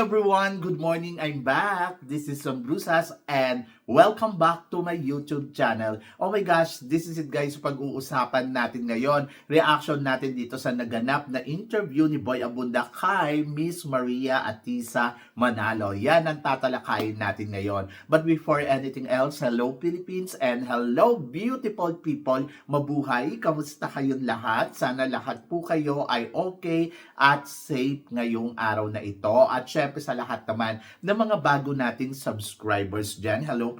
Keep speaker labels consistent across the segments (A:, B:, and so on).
A: Everyone! Good morning! I'm back! This is Son Brusas and welcome back to my YouTube channel. Oh my gosh, this is it guys, pag-uusapan natin ngayon. Reaction natin dito sa naganap na interview ni Boy Abunda kay Miss Maria Atisa Manalo. Yan ang tatalakayin natin ngayon. But before anything else, hello Philippines and hello beautiful people. Mabuhay! Kamusta kayong lahat? Sana lahat po kayo ay okay at safe ngayong araw na ito. At syempre sa lahat naman ng mga bago nating subscribers dyan. Hello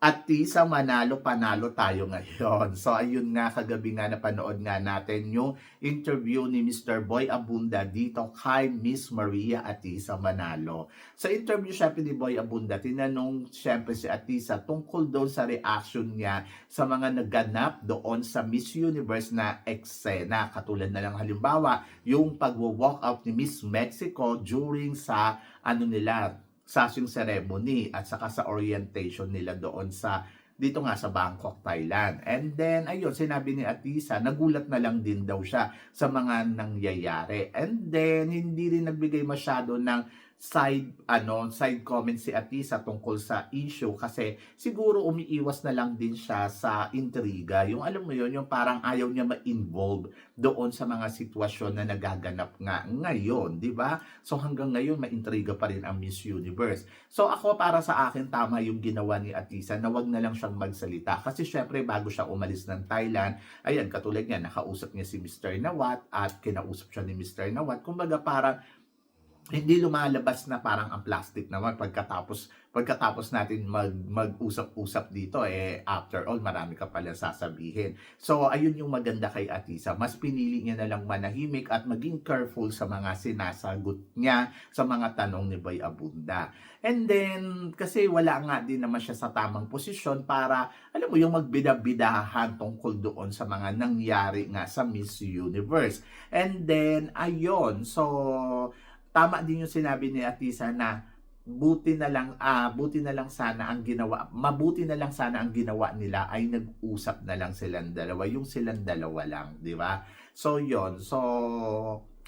A: at sa manalo panalo tayo ngayon. So ayun nga kagabi nga napanood nga natin yung interview ni Mr. Boy Abunda dito kay Miss Maria Atisa Manalo. Sa interview syempre ni Boy Abunda, tinanong syempre si Atisa tungkol doon sa reaction niya sa mga naganap doon sa Miss Universe na eksena. Katulad na lang halimbawa, yung pag-walk out ni Miss Mexico during sa ano nila, sashing ceremony at saka sa orientation nila doon sa dito nga sa Bangkok, Thailand. And then, ayun, sinabi ni Atisa, nagulat na lang din daw siya sa mga nangyayari. And then, hindi rin nagbigay masyado ng side ano side comment si Atisa tungkol sa issue kasi siguro umiiwas na lang din siya sa intriga yung alam mo yon yung parang ayaw niya ma-involve doon sa mga sitwasyon na nagaganap nga ngayon di ba so hanggang ngayon maintriga pa rin ang Miss Universe so ako para sa akin tama yung ginawa ni Atisa na wag na lang siyang magsalita kasi syempre bago siya umalis ng Thailand ayan katulad niya nakausap niya si Mr. Nawat at kinausap siya ni Mr. Nawat kumbaga parang hindi lumalabas na parang ang plastic naman pagkatapos pagkatapos natin mag mag-usap-usap dito eh after all marami ka pala sasabihin. So ayun yung maganda kay Atisa. Mas pinili niya na lang manahimik at maging careful sa mga sinasagot niya sa mga tanong ni Boy Abunda. And then kasi wala nga din naman siya sa tamang posisyon para alam mo yung magbidabidahan tungkol doon sa mga nangyari nga sa Miss Universe. And then ayun so tama din yung sinabi ni Atisa na buti na lang ah buti na lang sana ang ginawa mabuti na lang sana ang ginawa nila ay nag-usap na lang silang dalawa yung silang dalawa lang di ba? So yon so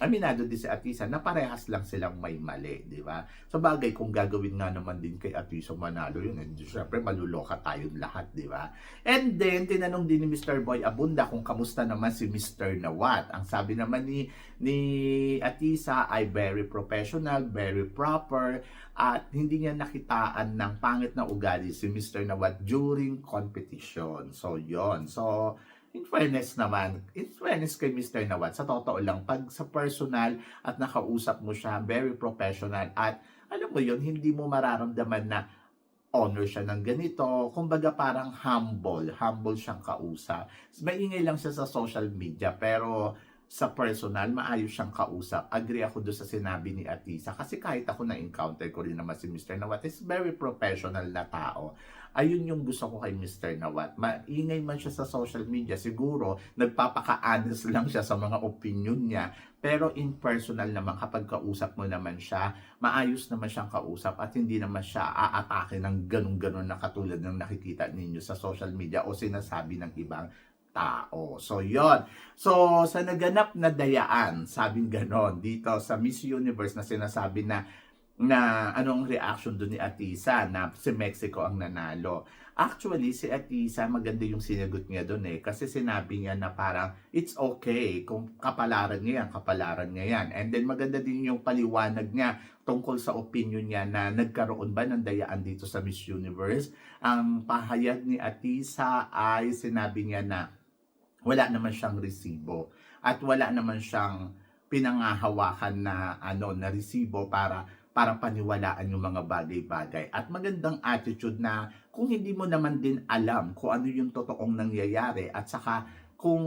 A: aminado din si Atisa na parehas lang silang may mali, di ba? Sa bagay, kung gagawin nga naman din kay Atisa Manalo yun, eh, syempre maluloka tayong lahat, di ba? And then, tinanong din ni Mr. Boy Abunda kung kamusta naman si Mr. Nawat. Ang sabi naman ni, ni Atisa ay very professional, very proper, at hindi niya nakitaan ng pangit na ugali si Mr. Nawat during competition. So, yon So, in fairness naman, in fairness kay Mr. Nawat, sa totoo lang, pag sa personal at nakausap mo siya, very professional at alam mo yon hindi mo mararamdaman na honor siya ng ganito. Kumbaga parang humble. Humble siyang kausap. Maingay lang siya sa social media pero sa personal, maayos siyang kausap. Agree ako doon sa sinabi ni Atisa. Kasi kahit ako na-encounter ko rin naman si Mr. Nawat, is very professional na tao. Ayun yung gusto ko kay Mr. Nawat. Maingay man siya sa social media, siguro nagpapaka-honest lang siya sa mga opinion niya. Pero in personal naman, kapag kausap mo naman siya, maayos naman siyang kausap at hindi naman siya aatake ng ganun-ganun na katulad ng nakikita ninyo sa social media o sinasabi ng ibang tao. So, yon So, sa naganap na dayaan, sabing ganon, dito sa Miss Universe na sinasabi na na anong reaction doon ni Atisa na si Mexico ang nanalo. Actually, si Atisa, maganda yung sinagot niya doon eh. Kasi sinabi niya na parang, it's okay. Kung kapalaran niya yan, kapalaran niya yan. And then maganda din yung paliwanag niya tungkol sa opinion niya na nagkaroon ba ng dayaan dito sa Miss Universe. Ang pahayag ni Atisa ay sinabi niya na wala naman siyang resibo at wala naman siyang pinangahawakan na ano na resibo para para paniwalaan yung mga bagay-bagay. At magandang attitude na kung hindi mo naman din alam kung ano yung totoong nangyayari at saka kung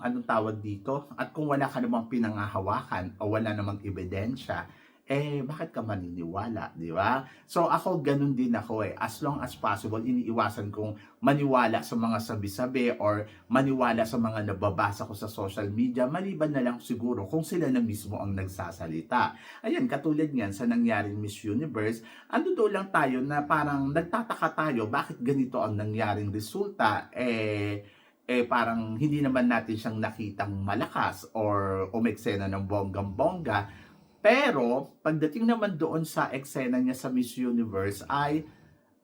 A: anong tawag dito at kung wala ka namang pinangahawakan o wala namang ebidensya eh bakit ka maniniwala, di ba? So ako ganun din ako eh. As long as possible, iniiwasan kong maniwala sa mga sabi-sabi or maniwala sa mga nababasa ko sa social media, maliban na lang siguro kung sila na mismo ang nagsasalita. Ayan, katulad niyan sa nangyaring Miss Universe, ano doon lang tayo na parang nagtataka tayo bakit ganito ang nangyaring resulta, eh, eh parang hindi naman natin siyang nakitang malakas or umeksena ng bonggang-bongga. Pero, pagdating naman doon sa eksena niya sa Miss Universe ay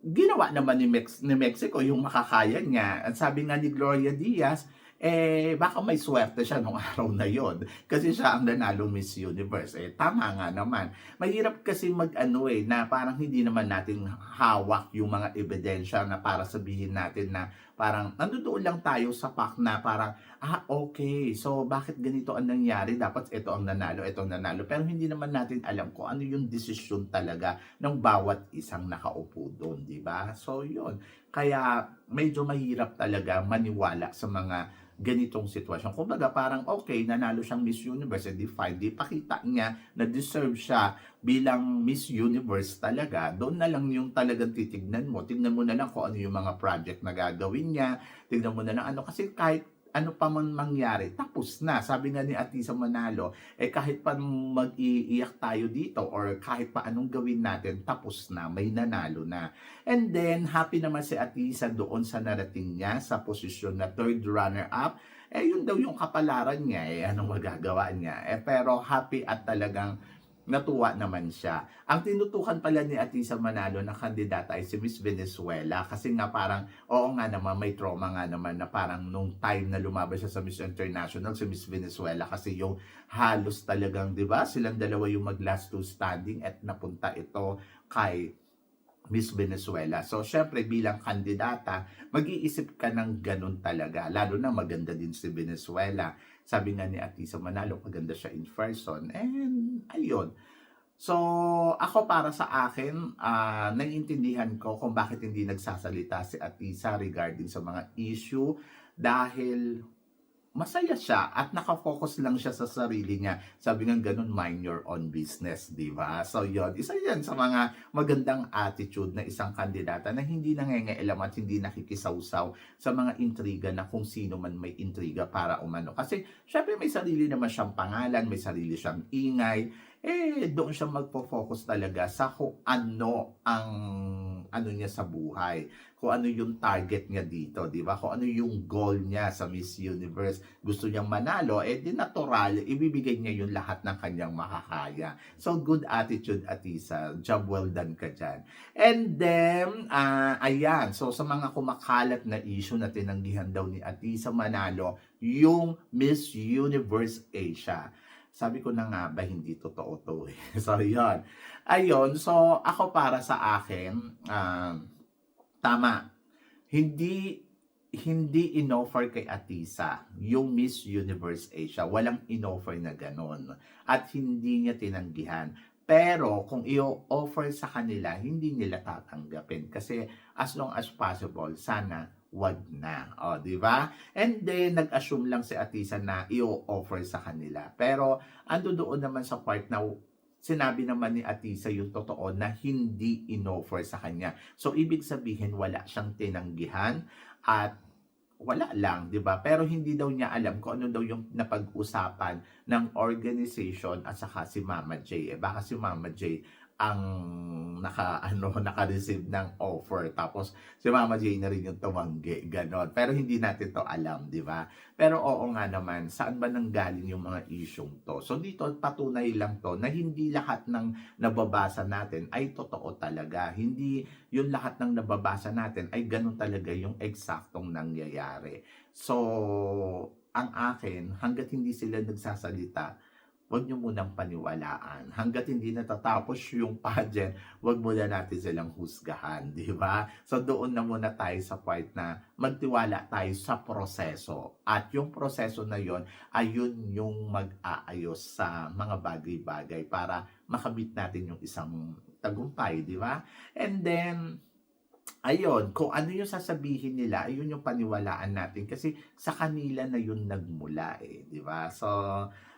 A: ginawa naman ni, Mex- ni Mexico yung makakaya niya. At sabi nga ni Gloria Diaz, eh, baka may swerte siya nung araw na yon Kasi siya ang nanalo Miss Universe. Eh, tama nga naman. Mahirap kasi mag-ano eh, na parang hindi naman natin hawak yung mga ebidensya na para sabihin natin na parang nandoon lang tayo sa pack na parang, ah, okay, so bakit ganito ang nangyari? Dapat ito ang nanalo, ito ang nanalo. Pero hindi naman natin alam kung ano yung desisyon talaga ng bawat isang nakaupo doon, di ba? So, yun. Kaya medyo mahirap talaga maniwala sa mga ganitong sitwasyon. Kumbaga parang okay, nanalo siyang Miss Universe, edi fine, di pakita niya na deserve siya bilang Miss Universe talaga. Doon na lang yung talagang titignan mo. Tignan mo na lang kung ano yung mga project na gagawin niya. Tignan mo na lang ano. Kasi kahit ano pa man mangyari, tapos na. Sabi nga ni Atisa Manalo, eh kahit pa mag-iiyak tayo dito or kahit pa anong gawin natin, tapos na, may nanalo na. And then, happy naman si Atisa doon sa narating niya sa posisyon na third runner-up. Eh, yun daw yung kapalaran niya, eh, anong magagawa niya. Eh, pero happy at talagang natuwa naman siya. Ang tinutukan pala ni Atisa Manalo na kandidata ay si Miss Venezuela kasi nga parang, oo nga naman, may trauma nga naman na parang nung time na lumaban siya sa Miss International, si Miss Venezuela kasi yung halos talagang, di ba, silang dalawa yung mag last two standing at napunta ito kay Miss Venezuela. So, syempre, bilang kandidata, mag-iisip ka ng ganun talaga. Lalo na maganda din si Venezuela. Sabi nga ni Atisa Manalo, maganda siya in person. And, ayun. So, ako para sa akin, ah naiintindihan ko kung bakit hindi nagsasalita si Atisa regarding sa mga issue dahil masaya siya at nakafocus lang siya sa sarili niya. Sabi nga ganun, mind your own business, di ba? So yon isa yan sa mga magandang attitude na isang kandidata na hindi nangengailam at hindi nakikisawsaw sa mga intriga na kung sino man may intriga para umano. Kasi syempre may sarili naman siyang pangalan, may sarili siyang ingay, eh doon siya magpo-focus talaga sa kung ano ang ano niya sa buhay, kung ano yung target niya dito, di ba? Kung ano yung goal niya sa Miss Universe. Gusto niyang manalo, eh di natural, ibibigay niya yung lahat ng kanyang makakaya. So good attitude, Atisa. Job well done ka dyan. And then, ah ayan, so sa mga kumakalat na issue na tinanggihan daw ni Atisa Manalo, yung Miss Universe Asia sabi ko na nga ba hindi totoo to eh. So yun. Ayun, so ako para sa akin, um, tama. Hindi hindi inoffer kay Atisa yung Miss Universe Asia. Walang inoffer na ganon. At hindi niya tinanggihan. Pero kung i-offer sa kanila, hindi nila tatanggapin. Kasi as long as possible, sana wag na. O, di ba? And then, nag-assume lang si Atisa na i-offer sa kanila. Pero, ando doon naman sa part na sinabi naman ni Atisa yung totoo na hindi in-offer sa kanya. So, ibig sabihin, wala siyang tinanggihan at wala lang, 'di ba? Pero hindi daw niya alam kung ano daw yung napag-usapan ng organization at saka si Mama J. Eh, baka si Mama J ang naka ano naka-receive ng offer. Tapos si Mama J na rin yung tumanggi ganon. Pero hindi natin to alam di ba? Pero oo nga naman saan ba nanggaling yung mga isyong to? So dito patunay lang to na hindi lahat ng nababasa natin ay totoo talaga. Hindi yung lahat ng nababasa natin ay ganun talaga yung eksaktong nangyayari. So ang akin hanggat hindi sila nagsasalita huwag nyo munang paniwalaan. Hanggat hindi natatapos yung pageant, huwag muna natin silang husgahan, di ba? So doon na muna tayo sa part na magtiwala tayo sa proseso. At yung proseso na yon ayun yung mag-aayos sa mga bagay-bagay para makamit natin yung isang tagumpay, di ba? And then, ayun, kung ano yung sasabihin nila, ayun yung paniwalaan natin kasi sa kanila na yun nagmula eh, di ba? So,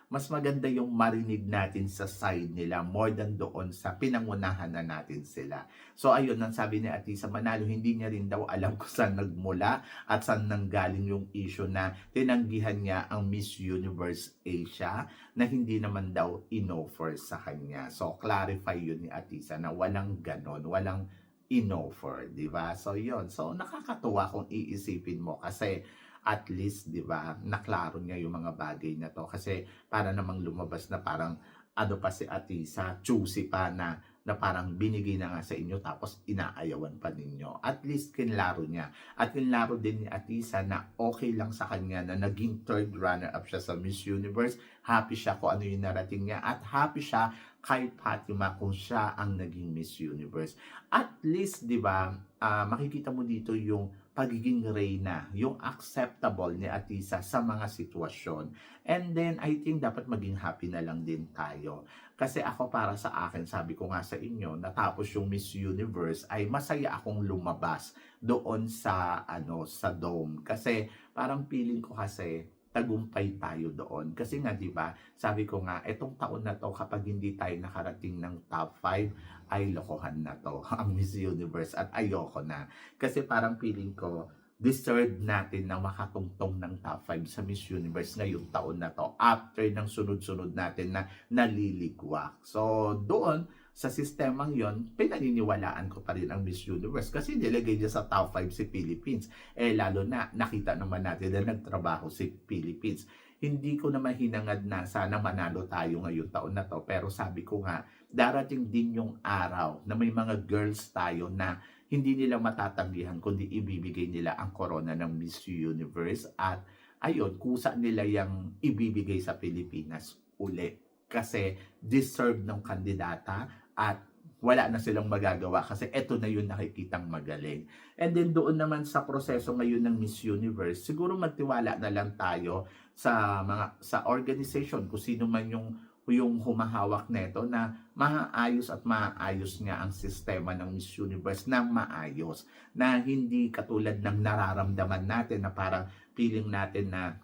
A: mas maganda yung marinig natin sa side nila more than doon sa pinangunahan na natin sila. So ayun, ang sabi ni Atisa Manalo, hindi niya rin daw alam kung saan nagmula at saan nanggaling yung issue na tinanggihan niya ang Miss Universe Asia na hindi naman daw inoffer sa kanya. So clarify yun ni Atisa na walang ganon, walang inoffer, di ba? So yun, so nakakatuwa kung iisipin mo kasi at least, di ba, naklaro niya yung mga bagay na to. Kasi para namang lumabas na parang ano pa si Atisa, choosy pa na na parang binigay na nga sa inyo tapos inaayawan pa ninyo. At least kinlaro niya. At kinlaro din ni Atisa na okay lang sa kanya na naging third runner-up siya sa Miss Universe. Happy siya kung ano yung narating niya. At happy siya kay Fatima kung siya ang naging Miss Universe. At least, di ba, ah, makikita mo dito yung pagiging reyna, yung acceptable ni Atisa sa mga sitwasyon. And then, I think dapat maging happy na lang din tayo. Kasi ako para sa akin, sabi ko nga sa inyo, natapos yung Miss Universe, ay masaya akong lumabas doon sa, ano, sa dome. Kasi parang feeling ko kasi, tagumpay tayo doon. Kasi nga, di ba, sabi ko nga, etong taon na to, kapag hindi tayo nakarating ng top 5, ay lokohan na to, ang Miss Universe. At ayoko na. Kasi parang feeling ko, deserve natin na makatungtong ng top 5 sa Miss Universe ngayong taon na to after ng sunod-sunod natin na naliligwak. So, doon, sa sistemang yon pinaniniwalaan ko pa rin ang Miss Universe kasi nilagay niya sa top 5 si Philippines. Eh, lalo na, nakita naman natin na nagtrabaho si Philippines. Hindi ko naman hinangad na sana manalo tayo ngayong taon na to. Pero sabi ko nga, darating din yung araw na may mga girls tayo na hindi nila matatanggihan kundi ibibigay nila ang corona ng Miss Universe at ayun, kusa nila yung ibibigay sa Pilipinas uli kasi deserve ng kandidata at wala na silang magagawa kasi eto na yun nakikitang magaling. And then doon naman sa proseso ngayon ng Miss Universe, siguro magtiwala na lang tayo sa mga sa organization kung sino man yung yung humahawak nito na maayos at maayos nga ang sistema ng Miss Universe ng maayos na hindi katulad ng nararamdaman natin na parang feeling natin na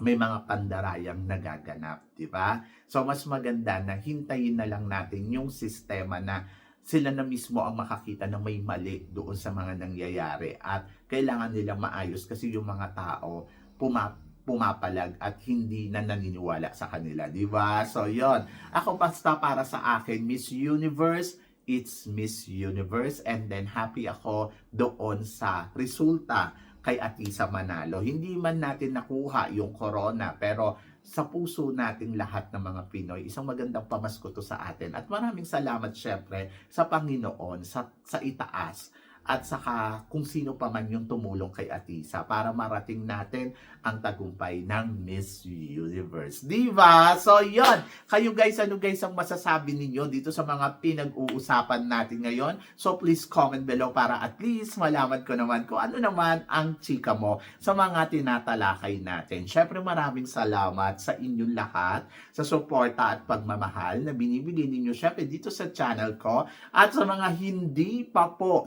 A: may mga pandarayang nagaganap, di ba? So mas maganda na hintayin na lang natin yung sistema na sila na mismo ang makakita na may mali doon sa mga nangyayari at kailangan nilang maayos kasi yung mga tao puma pumapalag at hindi na naniniwala sa kanila, di ba? So, yon Ako basta para sa akin, Miss Universe, it's Miss Universe and then happy ako doon sa resulta kay Atisa Manalo. Hindi man natin nakuha yung corona pero sa puso nating lahat ng mga Pinoy, isang magandang pamasko to sa atin. At maraming salamat syempre sa Panginoon, sa, sa itaas at saka kung sino pa man yung tumulong kay Atisa para marating natin ang tagumpay ng Miss Universe. Di ba? So, yon Kayo guys, ano guys ang masasabi ninyo dito sa mga pinag-uusapan natin ngayon? So, please comment below para at least malaman ko naman kung ano naman ang chika mo sa mga tinatalakay natin. Syempre, maraming salamat sa inyong lahat sa suporta at pagmamahal na binibigay ninyo syempre dito sa channel ko at sa mga hindi pa po